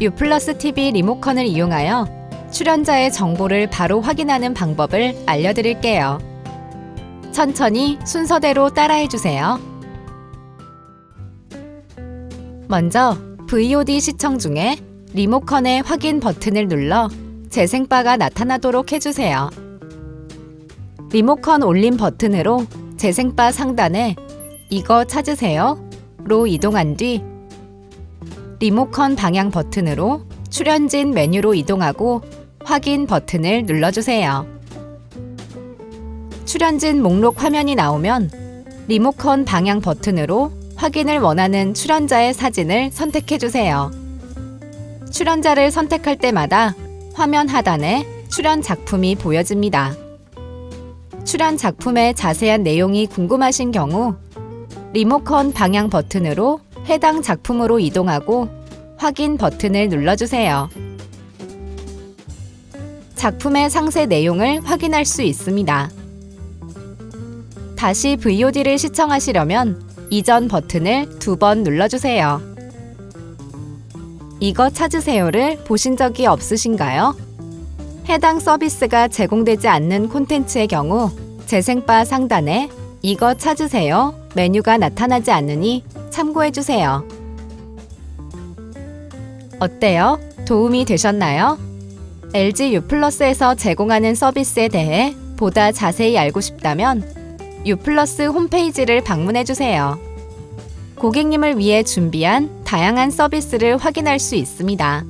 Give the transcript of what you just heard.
유플러스 TV 리모컨을 이용하여 출연자의 정보를 바로 확인하는 방법을 알려드릴게요. 천천히 순서대로 따라해 주세요. 먼저 VOD 시청 중에 리모컨의 확인 버튼을 눌러 재생바가 나타나도록 해주세요. 리모컨 올림 버튼으로 재생바 상단에 이거 찾으세요?로 이동한 뒤 리모컨 방향 버튼으로 출연진 메뉴로 이동하고 확인 버튼을 눌러주세요. 출연진 목록 화면이 나오면 리모컨 방향 버튼으로 확인을 원하는 출연자의 사진을 선택해주세요. 출연자를 선택할 때마다 화면 하단에 출연 작품이 보여집니다. 출연 작품의 자세한 내용이 궁금하신 경우 리모컨 방향 버튼으로 해당 작품으로 이동하고 확인 버튼을 눌러주세요. 작품의 상세 내용을 확인할 수 있습니다. 다시 VOD를 시청하시려면 이전 버튼을 두 번 눌러주세요. 이거 찾으세요를 보신 적이 없으신가요? 해당 서비스가 제공되지 않는 콘텐츠의 경우 재생바 상단에 이거 찾으세요 메뉴가 나타나지 않으니 참고해 주세요. 어때요? 도움이 되셨나요? LG U 플러스에서 제공하는 서비스에 대해 보다 자세히 알고 싶다면 U 홈페이지를 방문해 주세요. 고객님을 위해 준비한 다양한 서비스를 확인할 수 있습니다.